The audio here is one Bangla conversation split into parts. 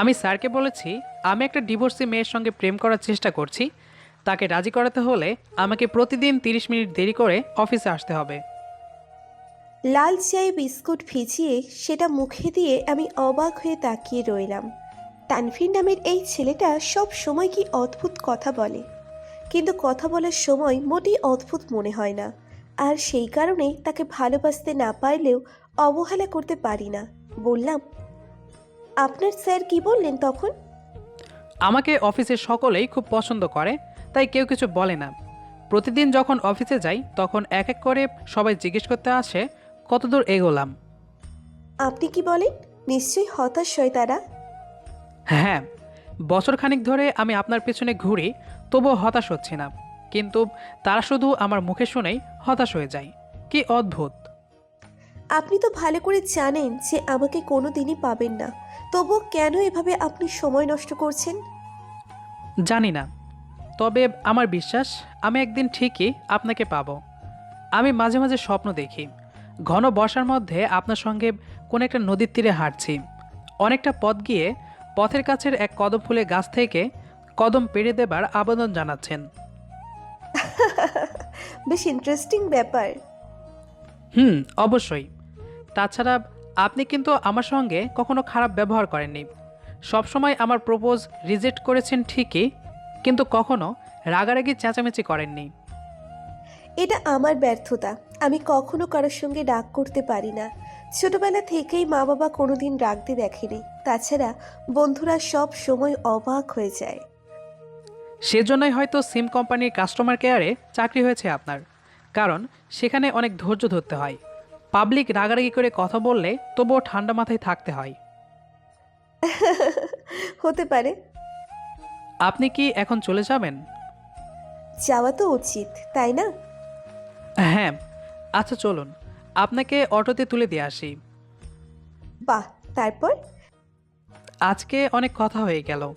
আমি স্যারকে বলেছি, আমি একটা ডিভোর্সি মেয়ের সঙ্গে প্রেম করার চেষ্টা করছি। তাকে রাজি করাতে হলে আমাকে প্রতিদিন তিরিশ মিনিট দেরি করে অফিসে আসতে হবে। লাল চায়ে বিস্কুট ভিজিয়ে সেটা মুখে দিয়ে আমি অবাক হয়ে তাকিয়ে রইলাম। তানভীর নামের এই ছেলেটা সব সময় কি অদ্ভুত কথা বলে। কিন্তু কথা বলার সময় মোটেই অদ্ভুত মনে হয় না। আর সেই কারণে তাকে ভালোবাসতে না পারলেও অবহেলা করতে পারি না। বললাম আপনার স্যার কি বললেন তখন? আমাকে অফিসের সকলেই খুব পছন্দ করে তাই কেউ কিছু বলে না। প্রতিদিন যখন অফিসে যাই তখন এক এক করে সবাই জিজ্ঞেস করতে আসে কতদূর এগোলাম? আপনি কি বলেন? নিশ্চয়ই হতাশ হয় তারা। হ্যাঁ বছর খানিক ধরে আমি আপনার পেছনে ঘুরি তবুও হতাশ হচ্ছি না। কিন্তু তারা শুধু আমার মুখে শুনেই হতাশ হয়ে যায়। কি অদ্ভুত! আপনি তো ভালো করে জানেন যে আমাকে কোনো দিনই পাবেন না। তবুও কেন এভাবে আপনি সময় নষ্ট করছেন? জানি না। তবে আমার বিশ্বাস আমি একদিন ঠিকই আপনাকে পাবো। আমি মাঝে মাঝে স্বপ্ন দেখি। ঘন বর্ষার মধ্যে আপনার সঙ্গে কোনো একটা নদীর তীরে হাঁটছি। অনেকটা পথ গিয়ে পথের কাছের এক কদম ফুলের গাছ থেকে কদম পেরে দেবার আবেদন জানাচ্ছেন। বেশ ইন্টারেস্টিং ব্যাপার। হুম অবশ্যই। তাছাড়া আপনি কিন্তু আমার সঙ্গে কখনো খারাপ ব্যবহার করেননি। সবসময় আমার প্রপোজ রিজেক্ট করেছেন ঠিকই কিন্তু কখনো রাগারাগি চেঁচামেচি করেননি। এটা আমার ব্যর্থতা। আমি কখনো কারোর সঙ্গে রাগ করতে পারি না। ছোটবেলা থেকেই মা বাবা কোনোদিন রাগতে দেখেনি। তাছাড়া বন্ধুরা সব সময় অবাক হয়ে যায়। সেজন্যই হয়তো সিম কোম্পানির কাস্টমার কেয়ারে চাকরি হয়েছে আপনার কারণ সেখানে অনেক ধৈর্য ধরতে হয়। পাবলিক রাগারাগি করে কথা বললে তবুও ঠান্ডা মাথায় থাকতে হয়। হতে পারে। আপনি কি এখন চলে যাবেন? যাওয়া তো উচিত তাই না? হ্যাঁ আচ্ছা চলুন আপনাকে অটোতে তুলে দিয়ে আসি। বাহ তারপর? আজকে অনেক কথা হয়ে গেল।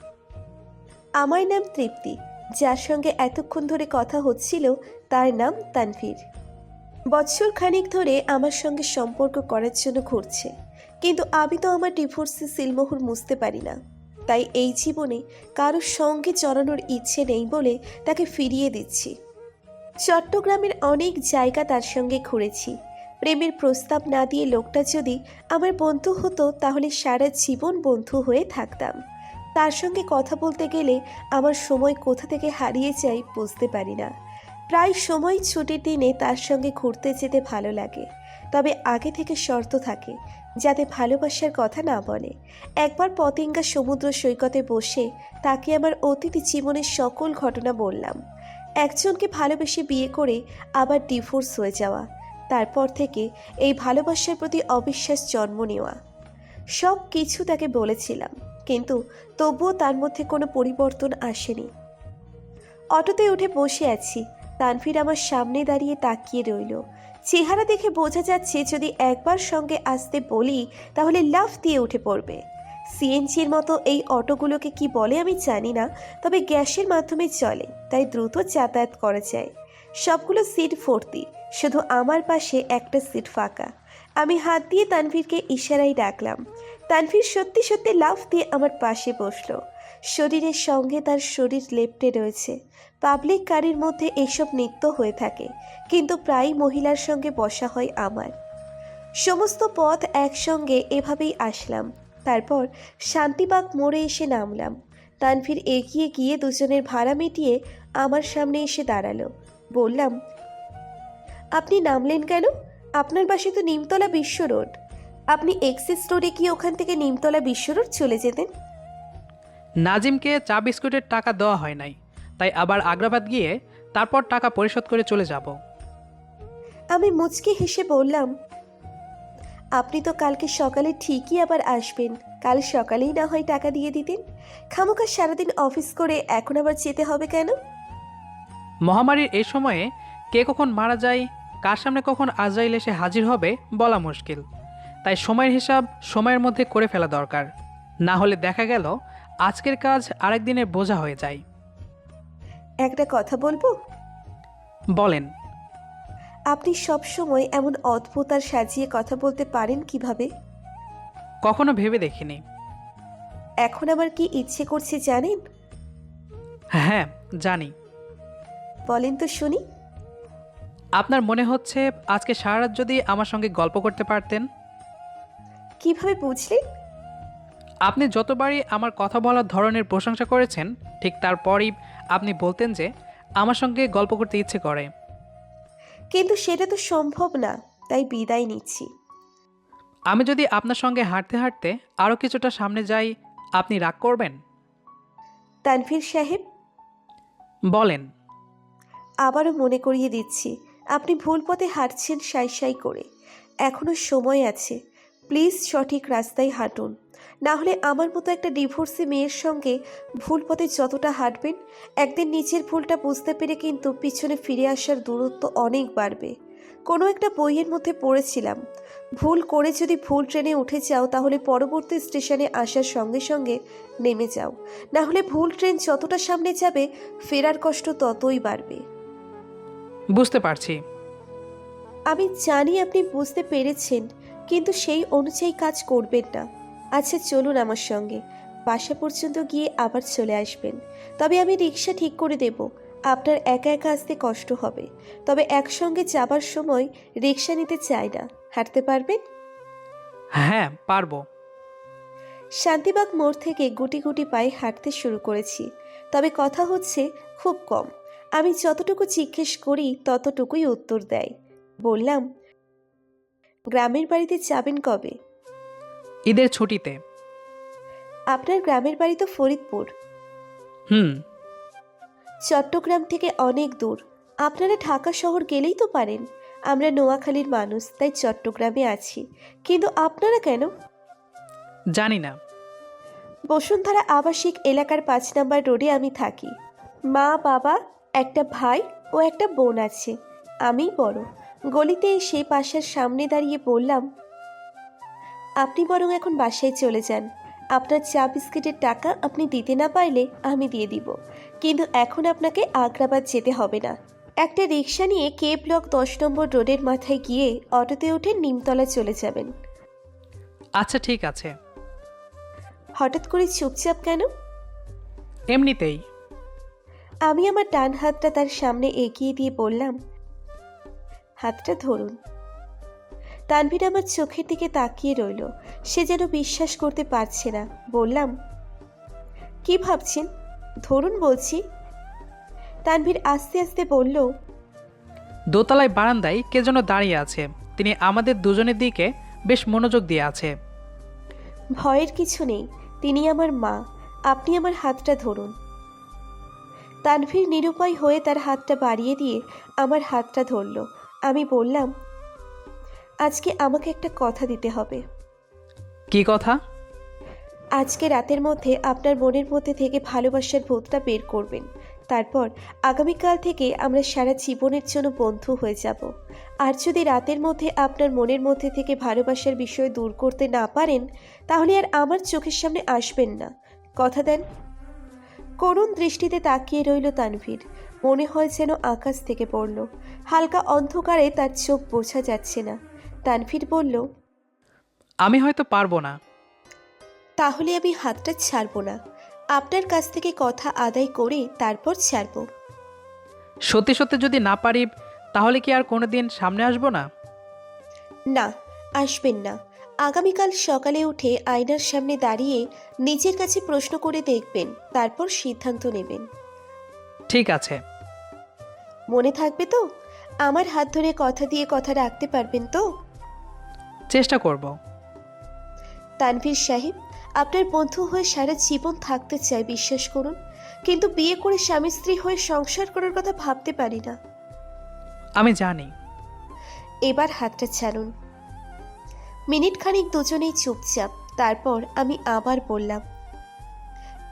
আমার নাম তৃপ্তি যার সঙ্গে এতক্ষণ ধরে কথা হচ্ছিল তার নাম তানভীর। বছর খানিক ধরে আমার সঙ্গে সম্পর্ক করার জন্য ঘুরছে। কিন্তু আমি তো আমার ডিভোর্সে সিলমোহর মুছতে পারি না। তাই এই জীবনে কারোর সঙ্গে চড়ানোর ইচ্ছে নেই বলে তাকে ফিরিয়ে দিচ্ছি। চট্টগ্রামের অনেক জায়গা তার সঙ্গে ঘুরেছি। প্রেমের প্রস্তাব না দিয়ে লোকটা যদি আমার বন্ধু হতো তাহলে সারা জীবন বন্ধু হয়ে থাকতাম। তার সঙ্গে কথা বলতে গেলে আমার সময় কোথা থেকে হারিয়ে যাই বুঝতে পারি না। প্রায় সময় ছুটির দিনে তার সঙ্গে ঘুরতে যেতে ভালো লাগে। তবে আগে থেকে শর্ত থাকে, যাতে ভালোবাসার কথা না বলে। একবার পতেঙ্গা সমুদ্র সৈকতে বসে তাকে আমার অতীত জীবনের সকল ঘটনা বললাম। একজনকে ভালোবেসে বিয়ে করে আবার ডিভোর্স হয়ে যাওয়া, তারপর থেকে এই ভালোবাসার প্রতি অবিশ্বাস জন্ম নেওয়া। সব কিছু তাকে বলেছিলাম, কিন্তু তবুও তার মধ্যে কোনো পরিবর্তন আসেনি। অটোতে উঠে বসে আছি তানভীর আমার সামনে দাঁড়িয়ে তাকিয়ে রইল। চেহারা দেখে বোঝা যাচ্ছে যদি একবার সঙ্গে আসতে বলি, তাহলে লাফ দিয়ে উঠে পড়বে। সিএনজির মতো এই অটোগুলোকে কি বলে আমি জানি না, তবে গ্যাসের মাধ্যমে চলে, তাই দ্রুত যাতায়াত করা যায়। সবগুলো সিট ভর্তি, শুধু আমার পাশে একটা সিট ফাঁকা। আমি হাত দিয়ে তানভীরকে ইশারায় ডাকলাম। তানভীর সত্যি সত্যি লাফ দিয়ে আমার পাশে বসল। শরীরের সঙ্গে তার শরীর লেপ্টে রয়েছে। পাবলিক গাড়ির মধ্যে এসব নিত্য হয়ে থাকে, কিন্তু প্রায় মহিলার সঙ্গে বসা হয় আমার। সমস্ত পথ একসঙ্গে এভাবেই আসলাম। তারপর শান্তিবাগ মোড়ে এসে নামলাম। তানভীর এগিয়ে গিয়ে দুজনের ভাড়া মিটিয়ে আমার সামনে এসে দাঁড়াল। বললাম, আপনি নামলেন কেন? আপনার বাসে তো নিমতলা বিশ্ব রোড। আপনি এক্সিস রোডে গিয়ে ওখান থেকে নিমতলা বিশ্ব রোড চলে যেতেন? নাজিমকে চা বিস্কুটের টাকা দেওয়া হয় নাই। তাই আবার আগ্রাবাদ গিয়ে তারপর টাকা পরিশোধ করে চলে যাব। আমি মুচকি হেসে বললাম আপনি তো কালকে সকালে ঠিকই আবার আসবেন। কাল সকালেই না হয় টাকা দিয়ে দিতেন। খামোকা সারাদিন অফিস করে এখন আবার যেতে হবে কেন? মহামারীর এই সময়ে কে কখন মারা যায় কার সামনে কখন আজরাইল এসে হাজির হবে বলা মুশকিল। তাই সময়ের হিসাব সময়ের মধ্যে করে ফেলা দরকার। না হলে দেখা গেল আজকের কাজ আরেক দিনের বোঝা হয়ে যায়। একটা কথা বলব? বলেন। আপনি সব সময় এমন অদ্ভুত আর সাজিয়ে কথা বলতে পারেন কীভাবে? কখনো ভেবে দেখিনি। এখন আমার কি ইচ্ছে করছে জানেন? হ্যাঁ জানি। বলেন তো শুনি। আপনার মনে হচ্ছে আজকে সারা রাত যদি আমার সঙ্গে গল্প করতে পারতেন? কীভাবে বুঝলেন? আপনি যতবারই আমার কথা বলার ধরনের প্রশংসা করেছেন ঠিক তারপরই আপনি বলতেন যে আমার সঙ্গে গল্প করতে ইচ্ছে করে। কিন্তু সেটা তো সম্ভব না তাই বিদায় নিচ্ছি। আমি যদি আপনার সঙ্গে হাঁটতে হাঁটতে আরও কিছুটা সামনে যাই আপনি রাগ করবেন? তানভীর সাহেব? বলেন। আবারও মনে করিয়ে দিচ্ছি আপনি ভুল পথে হাঁটছেন সাই সাই করে। এখনও সময় আছে প্লিজ সঠিক রাস্তায় হাঁটুন। না হলে আমার মতো একটা ডিভোর্সি মেয়ের সঙ্গে ভুল পথে যতটা হাঁটবেন একদিন নিজের ভুলটা বুঝতে পেরে কিন্তু পিছনে ফিরে আসার দূরত্ব অনেক বাড়বে। কোনো একটা বইয়ের মধ্যে পড়েছিলাম ভুল করে যদি ভুল ট্রেনে উঠে যাও তাহলে পরবর্তী স্টেশনে আসার সঙ্গে সঙ্গে নেমে যাও। না হলে ভুল ট্রেন যতটা সামনে যাবে ফেরার কষ্ট ততই বাড়বে। বুঝতে পারছি। আমি জানি আপনি বুঝতে পেরেছেন কিন্তু সেই অনুযায়ী কাজ করবেন না। আচ্ছা চলুন আমার সঙ্গে। বাসা পর্যন্ত গিয়ে আবার চলে আসবেন। তবে আমি রিক্সা ঠিক করে দেব। আপনার একা একা আসতে কষ্ট হবে। তবে একসঙ্গে যাবার সময় রিক্সা নিতে চাই না। হাঁটতে পারবেন? হ্যাঁ পারব। শান্তিবাগ মোড় থেকে গুটি গুটি পায়ে হাঁটতে শুরু করেছি। তবে কথা হচ্ছে খুব কম। আমি যতটুকু জিজ্ঞেস করি ততটুকুই উত্তর দেয়। বললাম গ্রামের বাড়িতে যাবেন কবে? ঈদের ছুটিতে। আপনার গ্রামের বাড়ি তো ফরিদপুর। হুম। চট্টগ্রাম থেকে অনেক দূর। আপনারা ঢাকা শহর গেলেই তো পারেন। আমরা নোয়াখালীর মানুষ তাই চট্টগ্রামে আছি। কিন্তু আপনারা কেন? জানি না। বসুন্ধরা আবাসিক এলাকার পাঁচ নাম্বার রোডে আমি থাকি। মা বাবা একটা ভাই ও একটা বোন আছে। আমি বড়। গলিতে এসে পাশের সামনে দাঁড়িয়ে বললাম আপনি বরং এখন বাসায় চলে যান। আপনার চা বিস্কিটের টাকা আপনি দিতে না পারলে আমি দিয়ে দিব। কিন্তু এখন আপনাকে আগ্রাবাদ যেতে হবে না। একটা রিক্সা নিয়ে কে ব্লক দশ নম্বর রোডের মাথায় গিয়ে অটোতে উঠে নিমতলা চলে যাবেন। আচ্ছা ঠিক আছে। হঠাৎ করে চুপচাপ কেন? এমনিতেই। আমি আমার ডান হাতটা তার সামনে এগিয়ে দিয়ে বললাম হাতটা ধরুন। তানভীর আমার চোখের দিকে তাকিয়ে রইল। সে যেন বিশ্বাস করতে পারছে না। বললাম কি ভাবছেন? ধরুন বলছি। তানভীর আস্তে আস্তে বলল দোতলায় বারান্দায় কে যেন দাঁড়িয়ে আছে। তিনি আমাদের দুজনের দিকে বেশ মনোযোগ দিয়ে আছে। ভয়ের কিছু নেই। তিনি আমার মা। আপনি আমার হাতটা ধরুন। তানভীর নিরুপায় হয়ে তার হাতটা বাড়িয়ে দিয়ে আমার হাতটা ধরল। আমি বললাম আজকে আমাকে একটা কথা দিতে হবে। কি কথা? আজকে রাতের মধ্যে আপনার মনের মধ্যে থেকে ভালোবাসার ভূতটা বের করবেন। তারপর আগামীকাল থেকে আমরা সারা জীবনের জন্য বন্ধু হয়ে যাব। আর যদি রাতের মধ্যে আপনার মনের মধ্যে থেকে ভালোবাসার বিষয় দূর করতে না পারেন তাহলে আর আমার চোখের সামনে আসবেন না। কথা দেন। করুণ দৃষ্টিতে তাকিয়ে রইল তানভীর। মনে হয় যেন আকাশ থেকে পড়ল। হালকা অন্ধকারে তার চোখ বোঝা যাচ্ছে না। তানভীর বলল আমি হয়তো পারব না। তাহলে আমি হাতটা ছাড়বো না। আপনার কাছ থেকে কথা আদায় করে তারপর ছাড়বো। সত্যি সত্যি যদি না পারি তাহলে কি আর কোনোদিন সামনে আসব না? না আসবেন না। আগামীকাল সকালে উঠে আয়নার সামনে দাঁড়িয়ে নিজের কাছে প্রশ্ন করে দেখবেন তারপর সিদ্ধান্ত নেবেন। ঠিক আছে। মনে থাকবে তো? আমার হাত ধরে কথা দিয়ে কথা রাখতে পারবেন তো? চেষ্টা করব। তানভীর সাহেব আপনার বন্ধু হয়ে সারা জীবন থাকতে চাই বিশ্বাস করুন। কিন্তু বিয়ে করে স্বামী স্ত্রী হয়ে সংসার করার কথা ভাবতে পারি না। আমি জানি। এবার হাতটা ছাড়ুন। মিনিট খানিক দুজনেই চুপচাপ তারপর আমি আবার বললাম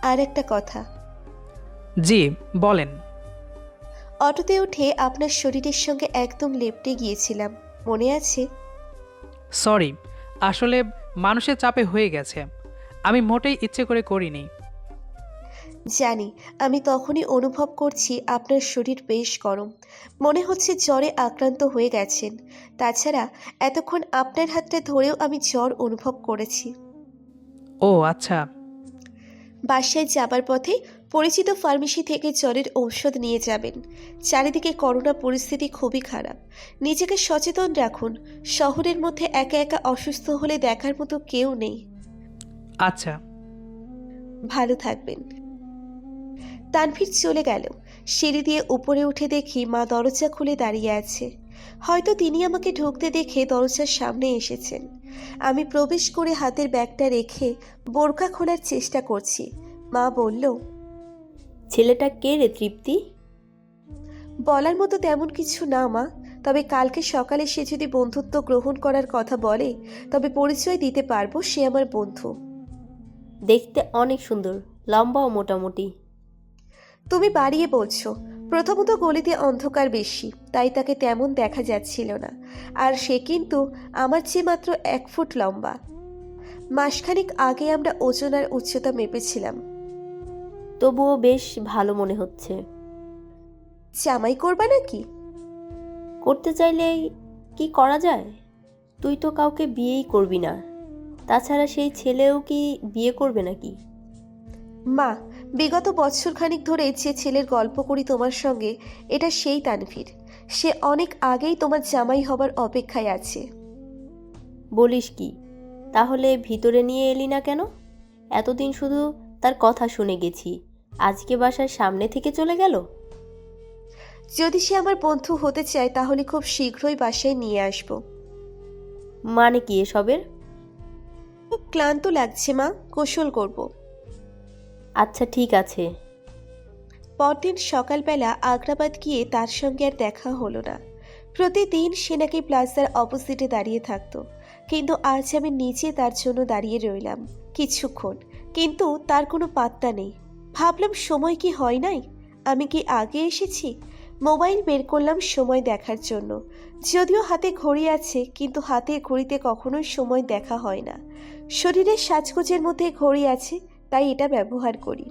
আর একটা কথা। জি বলেন। অটোতে উঠে আপনার শরীরের সঙ্গে একদম লেপটে গিয়েছিলাম। মনে আছে? সরি আসলে মানুষের চাপে হয়ে গেছে। আমি মোটেই ইচ্ছে করে করিনি। জানি আমি তখনই অনুভব করছি আপনার শরীর বেশ গরম। মনে হচ্ছে জ্বরে আক্রান্ত হয়ে গেছেন। তাছাড়া এতক্ষণ আপনার হাতটা ধরেও আমি জ্বর অনুভব করেছি। ও আচ্ছা। বাসায় যাবার পথে পরিচিত ফার্মেসি থেকে জ্বরের ঔষধ নিয়ে যাবেন। চারিদিকে করোনা পরিস্থিতি খুবই খারাপ। নিজেকে সচেতন রাখুন। শহরের মধ্যে একা একা অসুস্থ হলে দেখার মতো কেউ নেই। আচ্ছা। ভালো থাকবেন। তানভীর চলে গেল। সিঁড়ি দিয়ে উপরে উঠে দেখি মা দরজা খুলে দাঁড়িয়ে আছে। হয়তো তিনি আমাকে ঢুকতে দেখে দরজার সামনে এসেছেন। আমি প্রবেশ করে হাতের ব্যাগটা রেখে বোরকা খোলার চেষ্টা করছি। মা বলল ছেলেটা কে রে তৃপ্তি? বলার মতো তেমন কিছু না মা। তবে কালকে সকালে সে যদি বন্ধুত্ব গ্রহণ করার কথা বলে তবে পরিচয় দিতে পারব সে আমার বন্ধু। দেখতে অনেক সুন্দর লম্বাও মোটামুটি। তুমি বাড়িয়ে বলছো প্রথমত গলিতে অন্ধকার বেশি তাই তাকে তেমন দেখা যাচ্ছিল না। আর সে কিন্তু আমার চেয়ে মাত্র এক ফুট লম্বা। মাসখানেক আগে আমরা ওজন আর উচ্চতা মেপেছিলাম। তবুও বেশ ভালো মনে হচ্ছে। জামাই করবা নাকি? করতে চাইলে কি করা যায়? তুই তো কাউকে বিয়েই করবি না। তাছাড়া সেই ছেলেও কি বিয়ে করবে নাকি? মা বিগত বছর খানিক ধরে যে ছেলের গল্প করি তোমার সঙ্গে এটা সেই তানভীর। সে অনেক আগেই তোমার জামাই হবার অপেক্ষায় আছে। বলিস কি? তাহলে ভিতরে নিয়ে এলি না কেন? এতদিন শুধু তার কথা শুনে গেছি। আজকে বাসার সামনে থেকে চলে গেল? যদি সে আমার বন্ধু হতে চায় তাহলে খুব শীঘ্রই বাসায় নিয়ে আসব। মানে কি এসবের? খুব ক্লান্ত লাগছে মা। গোসল করব। আচ্ছা ঠিক আছে। পরদিন সকালবেলা আগ্রাবাদ গিয়ে তার সঙ্গে আর দেখা হলো না। প্রতিদিন সে নাকি প্লাজার অপোজিটে দাঁড়িয়ে থাকতো। কিন্তু আজ আমি নিচে তার জন্য দাঁড়িয়ে রইলাম কিছুক্ষণ। কিন্তু তার কোনো পাত্তা নেই। ভাবলাম সময় কি হয় নাই? আমি কি আগে এসেছি? মোবাইল বের করলাম সময় দেখার জন্য। যদিও হাতে ঘড়ি আছে, কিন্তু হাতে ঘড়িতে কখনোই সময় দেখা হয় না। শরীরের সাজগোজের মধ্যে ঘড়ি আছে, তাই এটা ব্যবহার করি।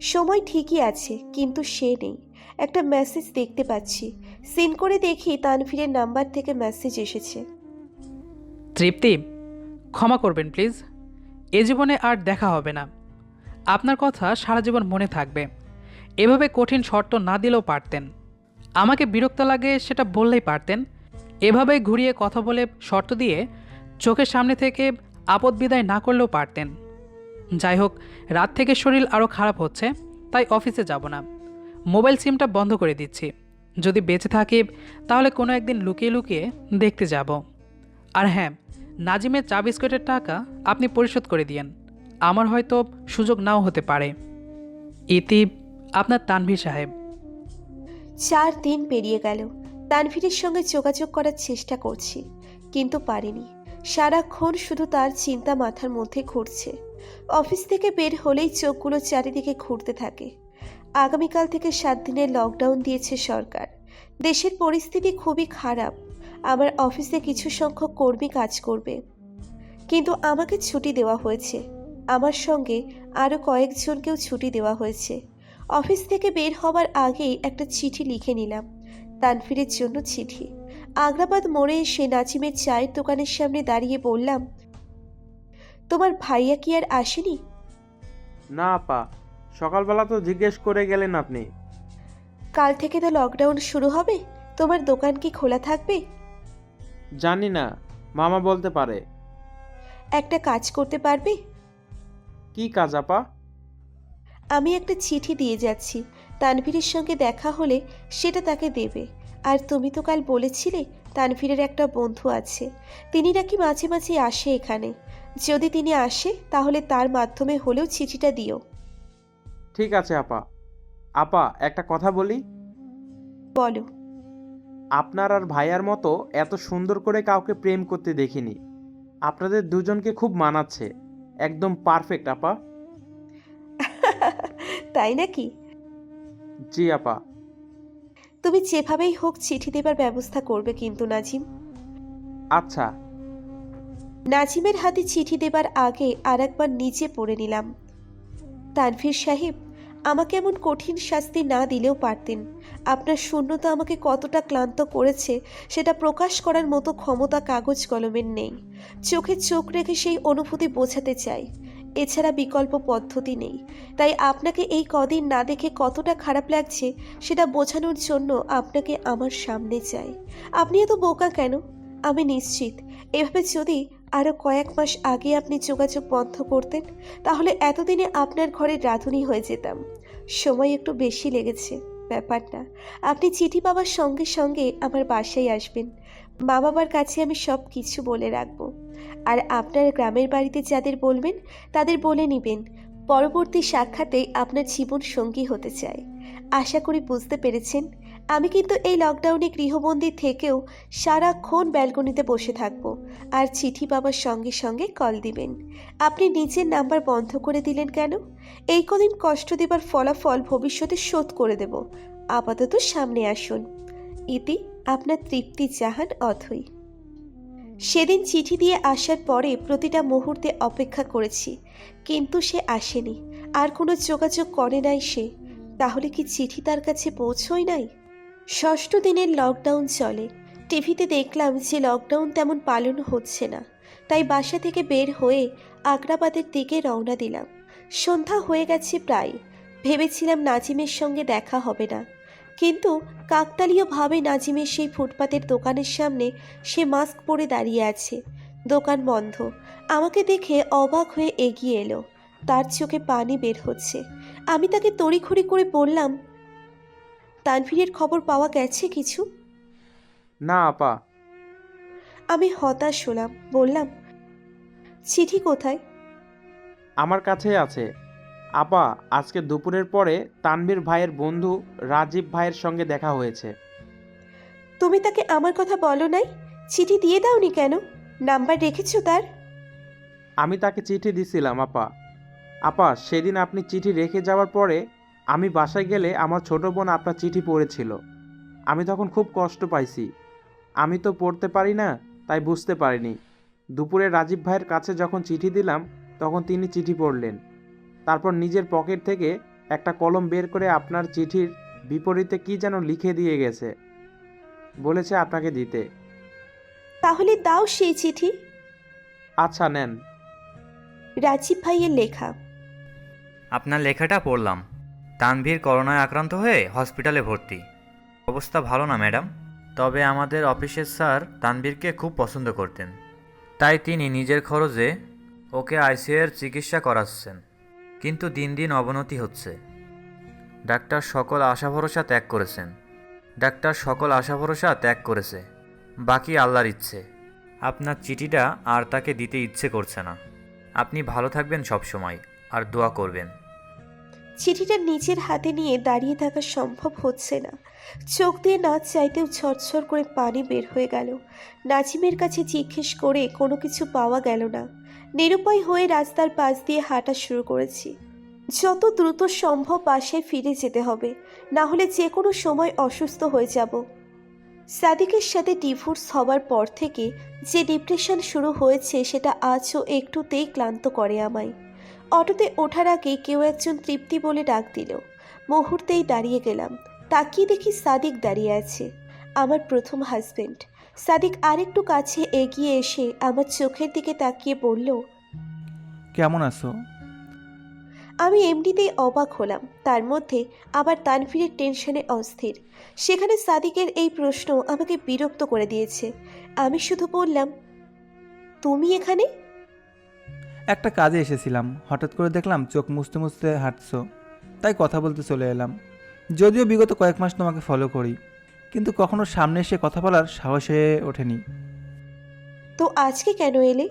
সময় ঠিকই আছে, কিন্তু সে নেই। একটা মেসেজ দেখতে পাচ্ছি। সিন করে দেখি তানভীরের নাম্বার থেকে মেসেজ এসেছে। তৃপ্তি, ক্ষমা করবেন প্লিজ এ জীবনে আর দেখা হবে না। আপনার কথা সারা জীবন মনে থাকবে। এভাবে কঠিন শর্ত না দিলেও পারতেন। আমাকে বিরক্ত লাগে সেটা বললেই পারতেন। এভাবেই ঘুরিয়ে কথা বলে শর্ত দিয়ে চোখের সামনে থেকে আপদ বিদায় না করলেও পারতেন। যাই হোক, রাত থেকে শরীর আরও খারাপ হচ্ছে, তাই অফিসে যাব না। মোবাইল সিমটা বন্ধ করে দিচ্ছি। যদি বেঁচে থাকি, তাহলে কোনো একদিন লুকিয়ে লুকিয়ে দেখতে যাব। আর হ্যাঁ নাজিমের চা বিস্কুটের টাকা আপনি পরিশোধ করে দিয়েন। আমার হয়তো সুযোগ নাও হতে পারে। ইতি আপনার তানভীর সাহেব। চার দিন পেরিয়ে গেল। তানভীরের সঙ্গে যোগাযোগ করার চেষ্টা করছি, কিন্তু পারিনি। সারাক্ষণ শুধু তার চিন্তা মাথার মধ্যে ঘুরছে। অফিস থেকে বের হলেই চোখগুলো চারিদিকে ঘুরতে থাকে। আগামীকাল থেকে সাত দিনের লকডাউন দিয়েছে সরকার। দেশের পরিস্থিতি খুবই খারাপ। আমার অফিসে কিছু সংখ্যক কর্মী কাজ করবে। কিন্তু আমাকে ছুটি দেওয়া হয়েছে। আমার সঙ্গে আরও কয়েকজনকেও ছুটি দেওয়া হয়েছে। অফিস থেকে বের হওয়ার আগেই একটা চিঠি লিখে নিলাম। তানফিরের জন্য চিঠি। আগ্রাবাদ মোড়ে এসে নাজিমের চায়ের দোকানের সামনে দাঁড়িয়ে বললাম তোমার ভাইয়া কি আর আসেনি? না আপা। সকালবেলা তো জিজ্ঞেস করে গেলেন আপনি। কাল থেকে তো লকডাউন শুরু হবে। তোমার দোকান কি খোলা থাকবে? জানি না। মামা বলতে পারে। একটা কাজ করতে পারবে? কি কাজ আপা? আমি একটা চিঠি দিয়ে যাচ্ছি। তানভীরের সঙ্গে দেখা হলে সেটা তাকে দেবে। আর তুমি তো কাল বলেছিলে তানভীরের একটা বন্ধু আছে। তিনি নাকি মাঝে মাঝে আসে এখানে। যদি তিনি আসে তাহলে তার মাধ্যমে হলেও চিঠিটা দিও। ঠিক আছে আপা। আপা একটা কথা বলি? বলো। আপনার আর ভাইয়ার মতো এত সুন্দর করে কাউকে প্রেম করতে দেখিনি। আপনাদের দুজনকে খুব মানাচ্ছে। একদম পারফেক্ট আপা। তাই নাকি? জি আপা। তুমি যেভাবেই হোক চিঠি দেবার ব্যবস্থা করবে কিন্তু নাজিম। আচ্ছা। নাজিমের হাতে চিঠি দেবার আগে আর একবার নিচে পড়ে নিলাম। তানভীর সাহেব আমাকে এমন কঠিন শাস্তি না দিলেও পারতেন। আপনার শূন্যতা আমাকে কতটা ক্লান্ত করেছে, সেটা প্রকাশ করার মতো ক্ষমতা কাগজ কলমের নেই। চোখে চোখ রেখে সেই অনুভূতি বোঝাতে চাই। এছাড়া বিকল্প পদ্ধতি নেই। তাই আপনাকে এই কদিন না দেখে কতটা খারাপ লাগছে, সেটা বোঝানোর জন্য আপনাকে আমার সামনে চাই। আপনি এত বোকা কেন? আমি নিশ্চিত। এভাবে যদি আরও কয়েক মাস আগে আপনি যোগাযোগ বন্ধ করতেন, তাহলে এতদিনে আপনার ঘরে রাঁধুনি হয়ে যেতাম। সময় একটু বেশি লেগেছে, ব্যাপার না। আপনি চিঠি পাওয়ার সঙ্গে সঙ্গে আমার বাসায় আসবেন। মা বাবার কাছে আমি সব কিছু বলে রাখব। আর আপনার গ্রামের বাড়িতে যাদের বলবেন, তাদের বলে নেবেন। পরবর্তী সাক্ষাতে আপনার জীবন সঙ্গী হতে চায় আশা করি বুঝতে পেরেছেন। আমি কিন্তু এই লকডাউনে গৃহবন্দী থেকেও সারাক্ষণ ব্যালকনিতে বসে থাকব। আর চিঠি পাবার সঙ্গে সঙ্গে কল দিবেন। আপনি নিজের নাম্বার বন্ধ করে দিলেন কেন? এই কদিন কষ্ট দেবার ফলাফল ভবিষ্যতে শোধ করে দেব। আপাতত সামনে আসুন। ইতি আপনার তৃপ্তি জাহান অথই। সেদিন চিঠি দিয়ে আসার পরে প্রতিটা মুহূর্তে অপেক্ষা করেছি, কিন্তু সে আসেনি। আর কোনো যোগাযোগ করে নাই সে। তাহলে কি চিঠি তার কাছে পৌঁছই নাই? ষষ্ঠ দিনের লকডাউন চলে। টিভিতে দেখলাম যে লকডাউন তেমন পালন হচ্ছে না। তাই বাসা থেকে বের হয়ে আগ্রাবাদের দিকে রওনা দিলাম। সন্ধ্যা হয়ে গেছে প্রায়। ভেবেছিলাম নাজিমের সঙ্গে দেখা হবে না। কিন্তু কাকতালীয়ভাবে নাজিমের সেই ফুটপাতের দোকানের সামনে সে মাস্ক পরে দাঁড়িয়ে আছে। দোকান বন্ধ। আমাকে দেখে অবাক হয়ে এগিয়ে এলো। তার চোখে পানি বের হচ্ছে। আমি তাকে তড়িখড়ি করে বললাম তানভীরের খবর পাওয়া গেছে কিছু? না আপা। আমি হতাশ হলাম বললাম চিঠি কোথায়? আমার কাছে আছে। আপা আজকে দুপুরের পরে তানভীর ভাইয়ের বন্ধু রাজীব ভাইয়ের সঙ্গে দেখা হয়েছে। তুমি তাকে আমার কথা বলো নাই? চিঠি দিয়ে দাওনি কেন? নাম্বার রেখেছো তার? আমি তাকে চিঠি দিছিলাম আপা। আপা সেদিন আপনি চিঠি রেখে যাওয়ার পরে আমি বাসায় গেলে আমার ছোট বোন আপনার চিঠি পড়েছিল। আমি তখন খুব কষ্ট পাইছি। আমি তো পড়তে পারি না তাই বুঝতে পারিনি। দুপুরে রাজীব ভাইয়ের কাছে যখন চিঠি দিলাম তখন তিনি চিঠি পড়লেন। তারপর নিজের পকেট থেকে একটা কলম বের করে আপনার চিঠির বিপরীতে কি যেন লিখে দিয়ে গেছে। বলেছে আপনাকে দিতে। তাহলে দাও সেই চিঠি। আচ্ছা নেন। রাজীব ভাইয়ের লেখা। আপনার লেখাটা পড়লাম। তানভীর করোনায় আক্রান্ত হয়ে হসপিটালে ভর্তি। অবস্থা ভালো না, ম্যাডাম। তবে আমাদের অফিসের স্যার তানভীরকে খুব পছন্দ করতেন। তাই তিনি নিজের খরচে ওকে আইসিইউর চিকিৎসা করাচ্ছেন। কিন্তু দিন দিন অবনতি হচ্ছে। ডাক্তার সকল আশা ভরসা ত্যাগ করেছেন। ডাক্তার সকল আশা ভরসা ত্যাগ করেছে। বাকি আল্লাহর ইচ্ছে। আপনার চিঠিটা আর তাকে দিতে ইচ্ছে করছে না। আপনি ভালো থাকবেন সব সময় আর দোয়া করবেন। চিঠিটা নিজের হাতে নিয়ে দাঁড়িয়ে থাকা সম্ভব হচ্ছে না। চোখ দিয়ে না চাইতেও ঝরঝর করে পানি বের হয়ে গেল। নাজিমের কাছে জিজ্ঞেস করে কোনো কিছু পাওয়া গেল না। নিরুপায় হয়ে রাস্তার পাশ দিয়ে হাঁটা শুরু করেছি। যত দ্রুত সম্ভব বাসায় ফিরে যেতে হবে, না হলে যে কোনো সময় অসুস্থ হয়ে যাব। সাদিকের সাথে ডিভোর্স হওয়ার পর থেকে যে ডিপ্রেশন শুরু হয়েছে সেটা আজও একটুতেই ক্লান্ত করে আমায়। অটোতে ওঠার আগে কেউ একজন তৃপ্তি বলে ডাক দিল। মুহূর্তেই দাঁড়িয়ে গেলাম। তাকিয়ে দেখি সাদিক দাঁড়িয়ে আছে আমার প্রথম হাজবেন্ড সাদিক আরেকটু কাছে এগিয়ে এসে আমার চোখের দিকে তাকিয়ে বলল কেমন আছো? আমি এমনিতেই অবাক হলাম। তার মধ্যে আবার তানভীরের টেনশনে অস্থির। সেখানে সাদিকের এই প্রশ্ন আমাকে বিরক্ত করে দিয়েছে। আমি শুধু বললাম তুমি এখানে? একটা কাজে এসেছিলাম। হঠাৎ করে দেখলাম চোখ মুছতে মুছতে হাঁটছো। তাই কথা বলতে চলে এলাম। যদিও বিগত কয়েক মাস তোমাকে ফলো করি কিন্তু কখনো সামনে এসে কথা বলার সাহস হয়ে ওঠেনি। তো আজকে কেন এলে?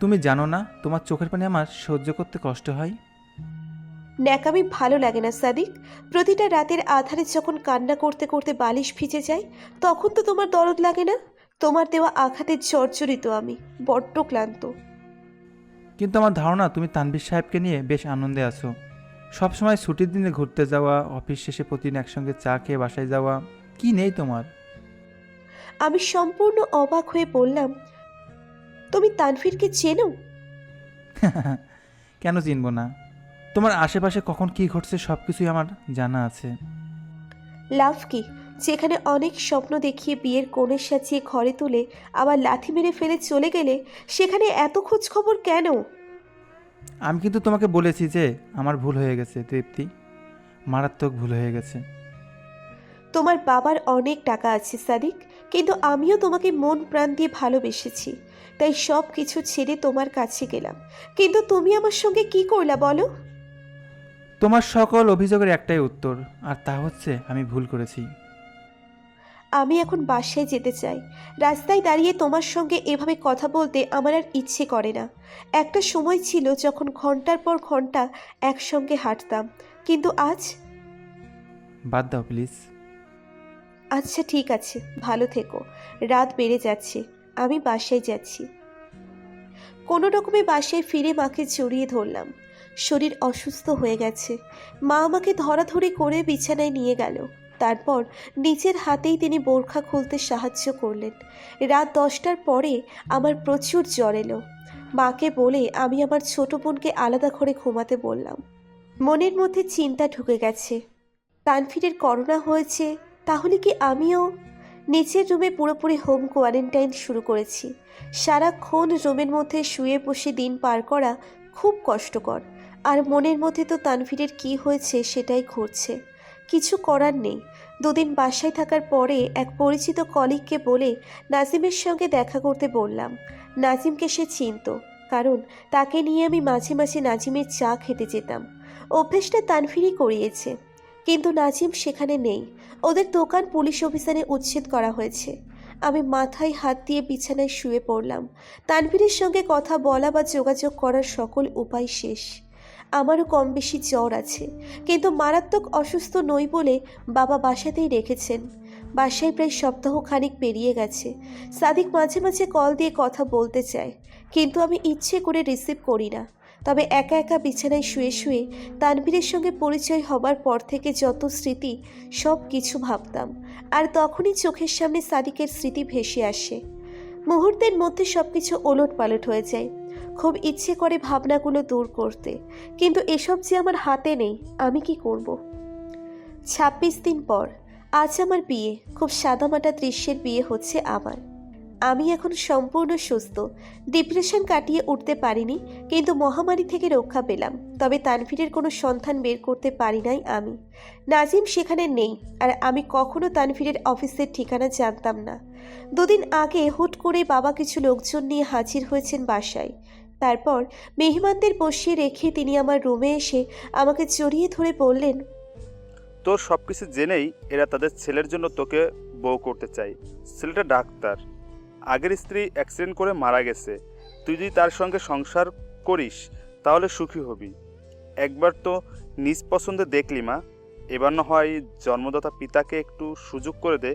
তুমি জানো না তোমার চোখের পানি আমার সহ্য করতে কষ্ট হয়? ন্যাকামি ভালো লাগে না সাদিক। প্রতিটা রাতের আধারে যখন কান্না করতে করতে বালিশ ভিজে যায় তখন তো তোমার দরদ লাগে না। তোমার দেওয়া আঘাতে জর্জরিত আমি বড্ড ক্লান্ত। কিন্তু আমার ধারণা তুমি তানভীর সাহেবকে নিয়ে বেশ আনন্দে আছো। সবসময় ছুটির দিনে ঘুরতে যাওয়া অফিস শেষে প্রতিদিন একসঙ্গে চা খেয়ে বাসায় যাওয়া কি নেই তোমার? আমি সম্পূর্ণ অবাক হয়ে বললাম তুমি তানভীরকে চেনো? কেন চিনব না? তোমার আশেপাশে কখন কি ঘটছে সব কিছুই আমার জানা আছে। লাভ কি? যেখানে অনেক স্বপ্ন দেখিয়ে বিয়ের কোণে সাজিয়ে ঘরে তুলে আবার লাথি মেরে ফেলে চলে গেলে সেখানে এত খোঁজ খবর কেন? আমি কিন্তু তোমাকে বলেছি যে আমার ভুল হয়ে গেছে তৃপ্তি। মারাত্মক ভুল হয়ে গেছে। তোমার বাবার অনেক টাকা আছে সাদিক কিন্তু আমিও তোমাকে মন প্রাণ দিয়ে ভালোবেসেছি। তাই সব কিছু ছেড়ে তোমার কাছে গেলাম। কিন্তু তুমি আমার সঙ্গে কি করলা বলো? তোমার সকল অভিযোগের একটাই উত্তর আর তা হচ্ছে আমি ভুল করেছি। আমি এখন বাসায় যেতে চাই। রাস্তায় দাঁড়িয়ে তোমার সঙ্গে এভাবে কথা বলতে আমার আর ইচ্ছে করে না। একটা সময় ছিল যখন ঘণ্টার পর ঘণ্টা একসঙ্গে হাঁটতাম। কিন্তু আজ? বাদ দাও প্লিজ। আচ্ছা ঠিক আছে। ভালো থেকো। রাত বেড়ে যাচ্ছে। আমি বাসায় যাচ্ছি। কোনো রকমে বাসায় ফিরে মাকে জড়িয়ে ধরলাম। শরীর অসুস্থ হয়ে গেছে। মা আমাকে ধরাধরি করে বিছানায় নিয়ে গেল। তারপর নিজের হাতেই তিনি বোরখা খুলতে সাহায্য করলেন। রাত দশটার পরে আমার প্রচুর জ্বর এলো। মাকে বলে আমি আমার ছোট বোনকে আলাদা ঘরে ঘুমাতে বললাম। মনের মধ্যে চিন্তা ঢুকে গেছে। তানফিরের করোনা হয়েছে, তাহলে কি আমিও? নিচের রুমে পুরোপুরি হোম কোয়ারেন্টাইন শুরু করেছি। সারাক্ষণ রুমের মধ্যে শুয়ে বসে দিন পার করা খুব কষ্টকর। আর মনের মধ্যে তো তানভীরের কি হয়েছে সেটাই ঘুরছে। কিছু করার নেই। দুদিন বাসায় থাকার পরে এক পরিচিত কলিগকে বলে নাজিমের সঙ্গে দেখা করতে বললাম। নাজিমকে সে চিনত, কারণ তাকে নিয়ে আমি মাঝে মাঝে নাজিমের চা খেতে যেতাম। অভ্যেসটা তানফিরই করিয়েছে, কিন্তু নাজিম সেখানে নেই। ওদের দোকান পুলিশ অফিসারে উচ্ছেদ করা হয়েছে। আমি মাথায় হাত দিয়ে বিছানায় শুয়ে পড়লাম। তানভীরের সঙ্গে কথা বলা বা যোগাযোগ করার সকল উপায় শেষ। আমারও কম বেশি জ্বর আছে। কিন্তু মারাত্মক অসুস্থ নই বলে বাবা বাসাতেই রেখেছেন। বাসায় প্রায় সপ্তাহ খানিক পেরিয়ে গেছে। সাদিক মাঝে মাঝে কল দিয়ে কথা বলতে চায়, কিন্তু আমি ইচ্ছে করে রিসিভ করি না। তবে একা একা বিছানায় শুয়ে শুয়ে তানভীরের সঙ্গে পরিচয় হবার পর থেকে যত স্মৃতি, সব কিছু ভাবতাম। আর তখনই চোখের সামনে সাদিকের স্মৃতি ভেসে আসে। মুহূর্তের মধ্যে সব কিছু ওলট পালট হয়ে যায়। খুব ইচ্ছে করে ভাবনাগুলো দূর করতে। কিন্তু এসব যে আমার হাতে নেই, আমি কি করব। ছাব্বিশ দিন পর, আজ আমার বিয়ে, খুব সাদামাটা দৃশ্যের বিয়ে হচ্ছে আমার। আমি এখন সম্পূর্ণ সুস্থ ডিপ্রেশন কাটিয়ে উঠতে পারিনি, কিন্তু মহামারী থেকে রক্ষা পেলাম, তবে তানভীরের কোনো সন্ধান বের করতে পারি নাই আমি। নাজিম সেখানে নেই, আর আমি কখনো তানভীরের অফিসের ঠিকানা জানতাম না। দুদিন আগে হুট করে বাবা কিছু লোকজন নিয়ে হাজির হয়েছেন বাসায়। তারপর মেহমানদের বসিয়ে রেখে তিনি আমার রুমে এসে আমাকে জড়িয়ে ধরে বললেন, তোর সব কিছু জেনেই এরা তাদের ছেলের জন্য তোকে বউ করতে চাই ছেলেটা ডাক্তার। আগের স্ত্রী অ্যাক্সিডেন্ট করে মারা গেছে। তুই যদি তার সঙ্গে সংসার করিস, তাহলে সুখী হবি। একবার তো নিজ পছন্দে দেখলি মা। এবার না হয় জন্মদাতা পিতাকে একটু সুযোগ করে দে।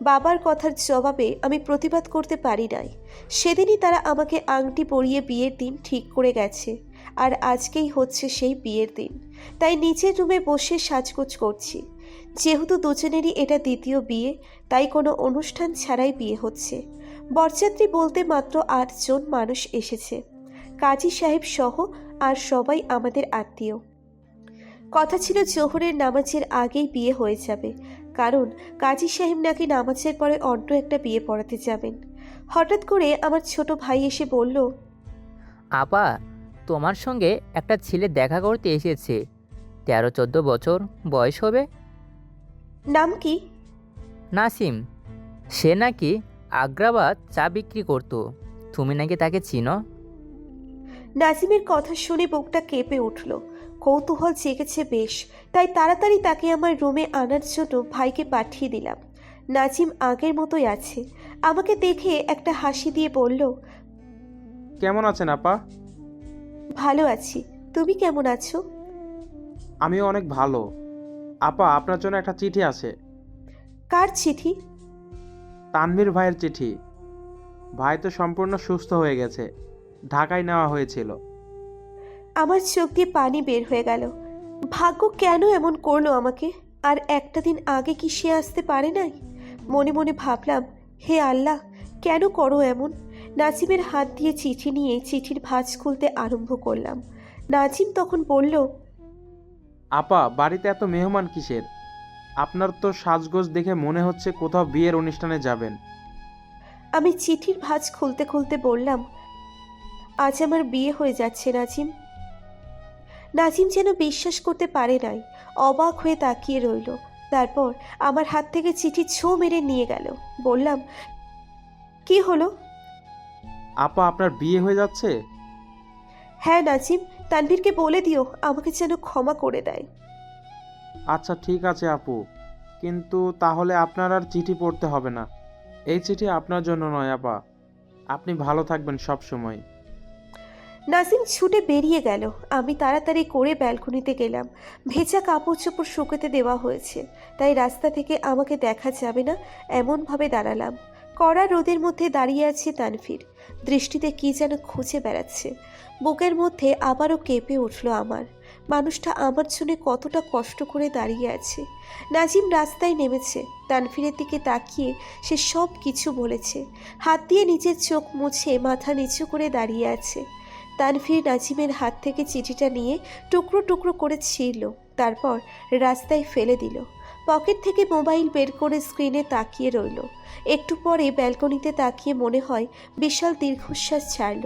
বাবার কথার জবাবে আমি প্রতিবাদ করতে পারি নাই। সেদিনই তারা আমাকে আংটি পরিয়ে বিয়ের দিন ঠিক করে গেছে, আর আজকেই হচ্ছে সেই বিয়ের দিন। তাই নিচের রুমে বসে সাজগোজ করছি। যেহেতু দুজনেরই এটা দ্বিতীয় বিয়ে, তাই কোনো অনুষ্ঠান ছাড়াই বিয়ে হচ্ছে। বরযাত্রী বলতে মাত্র আটজন মানুষ এসেছে। কাজী সাহেব সহ আর সবাই আমাদের আত্মীয়। কথা ছিল জোহরের নামাজের আগেই বিয়ে হয়ে যাবে। কারণ কাজী সাহেব নাকি নামাজের পরে অন্য একটা বিয়ে পড়াতে যাবেন। হঠাৎ করে আমার ছোট ভাই এসে বলল আপা তোমার সঙ্গে একটা ছেলে দেখা করতে এসেছে। তেরো চোদ্দ বছর বয়স হবে? নাম কি? নাসিম। সে নাকি আগ্রাবাদ চা বিক্রি করতো। তুমি নাকি তাকে চিনো? নাসিমের কথা শুনে বুকটা কেঁপে উঠল। কৌতূহল জেগেছে বেশ তাই তাড়াতাড়ি তাকে আমার রুমে আনার জন্য ভাইকে পাঠিয়ে দিলাম। নাজিম আগের মতোই আছে। আমাকে দেখে একটা হাসি দিয়ে বলল কেমন আছেন আপা? ভালো আছি। তুমি কেমন আছো? আমিও অনেক ভালো। আপা আপনার জন্য একটা চিঠি আছে। কার চিঠি? তানভীর ভাইয়ের চিঠি। ভাই তো সম্পূর্ণ সুস্থ হয়ে গেছে। ঢাকায় নেওয়া হয়েছিল। আমার চোখ দিয়ে পানি বের হয়ে গেল। ভাগ্য কেন এমন করল আমাকে? আর একটা দিন আগে কি সে আসতে পারে নাই? মনে মনে ভাবলাম হে আল্লাহ কেন করো এমন? নাজিমের হাত দিয়ে চিঠি নিয়ে চিঠির ভাঁজ খুলতে আরম্ভ করলাম। নাজিম তখন বলল আপা বাড়িতে এত মেহমান কিসের? আপনার তো সাজগোজ দেখে মনে হচ্ছে কোথাও বিয়ের অনুষ্ঠানে যাবেন। আমি চিঠির ভাঁজ খুলতে খুলতে বললাম আজ আমার বিয়ে হয়ে যাচ্ছে নাজিম নাজিম যেন বিশ্বাস করতে পারে নাই অবাক হয়ে তাকিয়ে রইল। তারপর আমার হাত থেকে চিঠি ছো মেরে নিয়ে গেল। বললাম কি হলো? আপা আপনার বিয়ে হয়ে যাচ্ছে? হ্যাঁ নাজিম তানভীরকে বলে দিও আমাকে যেন ক্ষমা করে দেয়। আচ্ছা ঠিক আছে আপু কিন্তু তাহলে আপনার আর চিঠি পড়তে হবে না। এই চিঠি আপনার জন্য নয় আপা। আপনি ভালো থাকবেন সব সময়। নাজিম ছুটে বেরিয়ে গেল। আমি তাড়াতাড়ি করে ব্যালকনিতে গেলাম। ভেজা কাপড় চোপড় শুকোতে দেওয়া হয়েছে। তাই রাস্তা থেকে আমাকে দেখা যাবে না, এমনভাবে দাঁড়ালাম। কড়া রোদের মধ্যে দাঁড়িয়ে আছে তানভীর। দৃষ্টিতে কি যেন খুঁজে বেড়াচ্ছে। বুকের মধ্যে আবারও কেঁপে উঠল আমার। মানুষটা আমার জন্য কতটা কষ্ট করে দাঁড়িয়ে আছে। নাজিম রাস্তায় নেমেছে। তানভীরের দিকে তাকিয়ে সে সব কিছু বলেছে। হাত দিয়ে নিজের চোখ মুছে মাথা নিচু করে দাঁড়িয়ে আছে। তানভীর নাজিমের হাত থেকে চিঠিটা নিয়ে টুকরো টুকরো করে ছিঁড়ল, তারপর রাস্তায় ফেলে দিল। পকেট থেকে মোবাইল বের করে স্ক্রিনে তাকিয়ে রইল। একটু পরে ব্যালকনিতে তাকিয়ে মনে হয় বিশাল দীর্ঘশ্বাস ছাড়ল।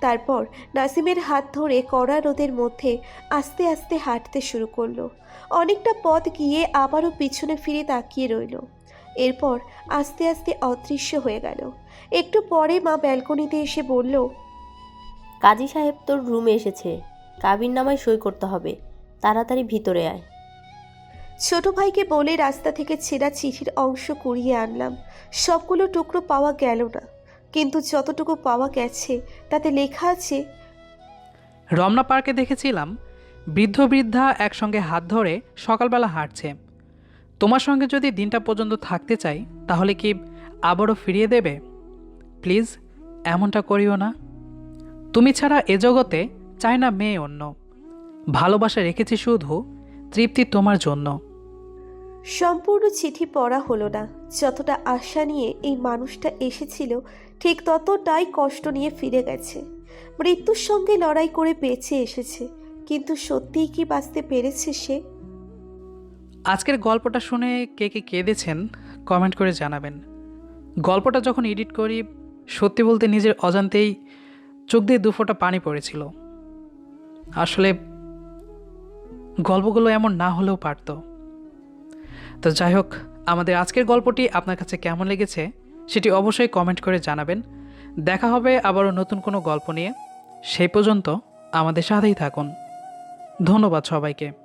তারপর নাসিমের হাত ধরে কড়া রোদের মধ্যে আস্তে আস্তে হাঁটতে শুরু করল। অনেকটা পথ গিয়ে আবারও পিছনে ফিরে তাকিয়ে রইল। এরপর আস্তে আস্তে অদৃশ্য হয়ে গেল। একটু পরে মা ব্যালকনিতে এসে বলল কাজী সাহেব তোর রুমে এসেছে। কাবির নামায় সই করতে হবে। তাড়াতাড়ি ভিতরে আয়। ছোট ভাইকে বলে রাস্তা থেকে ছেঁড়া চিঠির অংশ কুড়িয়ে আনলাম। সবগুলো টুকরো পাওয়া গেল না। কিন্তু যতটুকু পাওয়া গেছে তাতে লেখা আছে রমনা পার্কে দেখেছিলাম বৃদ্ধ বৃদ্ধা একসঙ্গে হাত ধরে সকালবেলা হাঁটছে। তোমার সঙ্গে যদি দিনটা পর্যন্ত থাকতে চাই তাহলে কি আবারও ফিরিয়ে দেবে? প্লিজ এমনটা করিও না। তুমি ছাড়া এ জগতে চায় না মেয়ে অন্য। ভালোবাসা রেখেছি শুধু তৃপ্তি তোমার জন্য। সম্পূর্ণ চিঠি পড়া হলো না। যতটা আশা নিয়ে এই মানুষটা এসেছিল ঠিক ততটাই কষ্ট নিয়ে ফিরে গেছে। মৃত্যুর সঙ্গে লড়াই করে বেঁচে এসেছে কিন্তু সত্যিই কি বাঁচতে পেরেছে সে? আজকের গল্পটা শুনে কে কে কেঁদেছেন কমেন্ট করে জানাবেন। গল্পটা যখন এডিট করি সত্যি বলতে নিজের অজান্তেই চোখ দিয়ে দু দুফোঁটা পানি পড়েছিল। আসলে গল্পগুলো এমন না হলেও পারত। তো যাই হোক, আমাদের আজকের গল্পটি আপনার কাছে কেমন লেগেছে সেটি অবশ্যই কমেন্ট করে জানাবেন। দেখা হবে আবারও নতুন কোনো গল্প নিয়ে। সেই পর্যন্ত আমাদের সাথেই থাকুন। ধন্যবাদ সবাইকে।